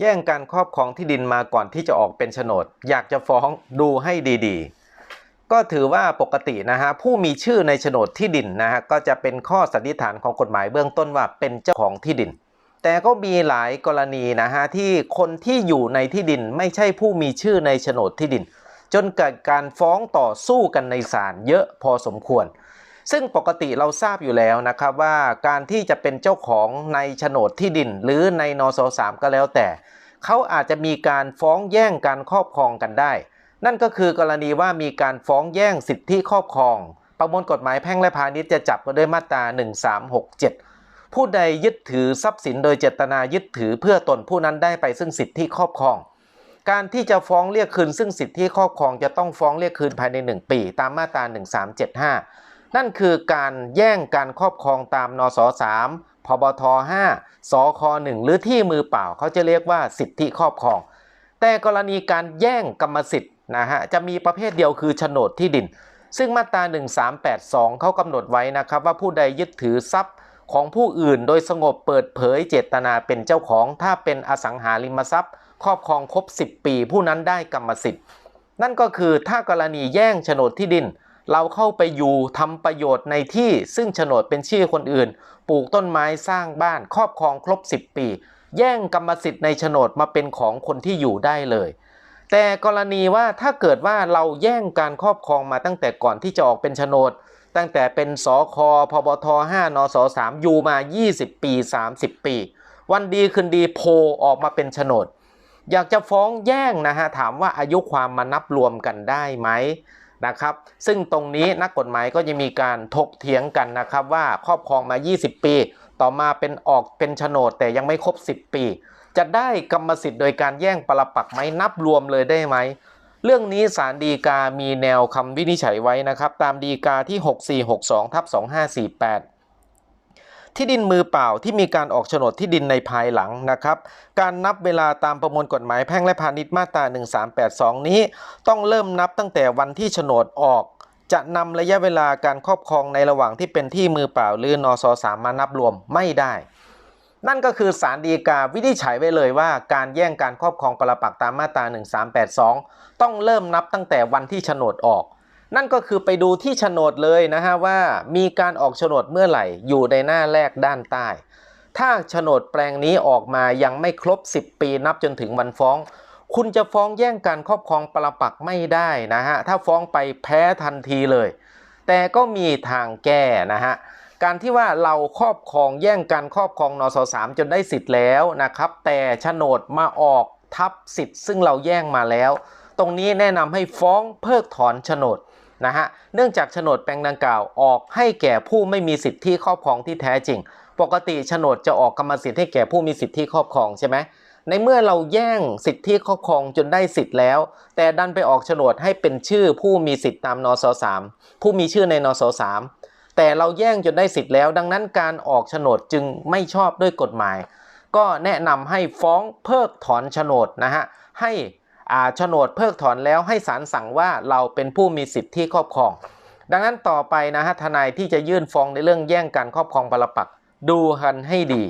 แย่งการครอบครองที่ดินมาก่อนที่จะออกเป็นโฉนด อยากจะฟ้องดูให้ดีๆ ก็ถือว่าปกตินะฮะผู้มีชื่อในโฉนดที่ดินนะฮะก็จะเป็นข้อสันนิษฐานของกฎหมายเบื้องต้นว่าเป็นเจ้าของที่ดิน แต่ก็มีหลายกรณีนะฮะที่คนที่อยู่ในที่ดินไม่ใช่ผู้มีชื่อในโฉนดที่ดิน จนเกิดการฟ้องต่อสู้กันในศาลเยอะพอสมควร ซึ่งปกติเราทราบอยู่แล้วนะครับว่าการที่จะเป็นเจ้าของในโฉนดที่ดิน หรือในนสสามก็แล้วแต่เขาอาจจะมีการฟ้องแย่งการครอบครองกันได้ นั่นก็คือกรณีว่ามีการฟ้องแย่งสิทธิครอบครอง ประมวลกฎหมายแพ่งและพาณิชย์จะจับกันด้วยมาตรา 1367 ผู้ใดยึดถือทรัพย์สินโดยเจตนายึดถือเพื่อตนผู้นั้นได้ไปซึ่งสิทธิครอบครอง การที่จะฟ้องเรียกคืนซึ่งสิทธิครอบครองจะต้องฟ้องเรียกคืนภายใน 1 ปี ตามมาตรา 1375 นั่นคือการแย่งการครอบครองตามนส3พบท5สค1หรือที่มือเปล่าเขาจะเรียกว่าสิทธิครอบครอง แต่กรณีการแย่งกรรมสิทธิ์นะฮะจะมีประเภทเดียวคือโฉนดที่ดิน ซึ่งมาตรา 1382 เขากำหนดไว้นะครับว่าผู้ใดยึดถือทรัพย์ของผู้อื่นโดยสงบเปิดเผยเจตนาเป็นเจ้าของ ถ้าเป็นอสังหาริมทรัพย์ ครอบครองครบ 10 ปี ผู้นั้นได้กรรมสิทธิ์ นั่นก็คือถ้ากรณีแย่งโฉนดที่ดิน เราเข้าไปอยู่ทำประโยชน์ในที่ซึ่งโฉนดเป็นชื่อคนอื่น ปลูกต้นไม้สร้างบ้านครอบครองครบ 10 ปี แย่งกรรมสิทธิ์ในโฉนดมาเป็นของคนที่อยู่ได้เลย แต่กรณีว่าถ้าเกิดว่าเราแย่งการครอบครองมาตั้งแต่ก่อนที่จะออกเป็นโฉนด ตั้งแต่เป็นสคพบท5นส3อยู่มา 20 ปี 30 ปี วันดีคืนดีโพออกมาเป็นโฉนดอยากจะฟ้องแย่งนะฮะถามว่าอายุความมานับรวมกันได้ไหม นะครับ ซึ่งตรงนี้นักกฎหมายก็จะมีการถกเถียงกันนะครับว่าครอบครองมา 20 ปี ต่อมาเป็นออกเป็นโฉนดแต่ยังไม่ครบ 10 ปี จะได้กรรมสิทธิ์โดยการแย่งปรปักไหมนับรวมเลยได้ไหมเรื่องนี้ศาลฎีกามีแนวคำวินิจฉัยไว้นะครับ ตามฎีกาที่ 6462ทับ2548 ที่ดินมือเปล่าที่มีการออกโฉนดที่ดินในภายหลังนะครับ การนับเวลาตามประมวลกฎหมายแพ่งและพาณิชย์มาตรา 1382 นี้ ต้องเริ่มนับตั้งแต่วันที่โฉนดออก จะนำระยะเวลาการครอบครองในระหว่างที่เป็นที่มือเปล่าหรือนอสสามมานับรวมไม่ได้ นั่นก็คือศาลฎีกาวินิจฉัยไว้เลยว่า การแย่งการครอบครองปรปักตามมาตรา 1382 ต้องเริ่มนับตั้งแต่วันที่โฉนดออก นั่นก็คือไปดูที่โฉนดเลยนะฮะว่ามีการออกโฉนดเมื่อไหร่ อยู่ในหน้าแรกด้านใต้ ถ้าโฉนดแปลงนี้ออกมายังไม่ครบ 10 ปีนับจนถึงวันฟ้อง คุณจะฟ้องแย่งการครอบครองปรปักไม่ได้นะฮะ ถ้าฟ้องไปแพ้ทันทีเลย แต่ก็มีทางแก้นะฮะการที่ว่าเราครอบครองแย่งการครอบครองนสสามจนได้สิทธิ์แล้วนะครับ แต่โฉนดมาออกทับสิทธิ์ซึ่งเราแย่งมาแล้ว ตรงนี้แนะนำให้ฟ้องเพิกถอนโฉนดนะฮะเนื่องจากโฉนดแปลงดังกล่าวออกให้แก่ผู้ไม่มีสิทธิครอบครองที่แท้จริง ปกติโฉนดจะออกกรรมสิทธิ์ให้แก่ผู้มีสิทธิครอบครองใช่ไหมในเมื่อเราแย่งสิทธิครอบครองจนได้สิทธิ์แล้ว แต่ดันไปออกโฉนดให้เป็นชื่อผู้มีสิทธิ์ตามนสสามผู้มีชื่อในนสสามแต่เราแย่งจนได้สิทธิ์แล้ว ดังนั้นการออกโฉนดจึงไม่ชอบด้วยกฎหมาย ก็แนะนำให้ฟ้องเพิกถอนโฉนดนะฮะให้ โฉนดเพิกถอนแล้วให้ศาลสั่งว่าเราเป็นผู้มีสิทธิที่ครอบครอง ดังนั้นต่อไปนะฮะทนายที่จะยื่นฟ้องในเรื่องแย่งการครอบครองปรปักษ์ดูกันให้ดี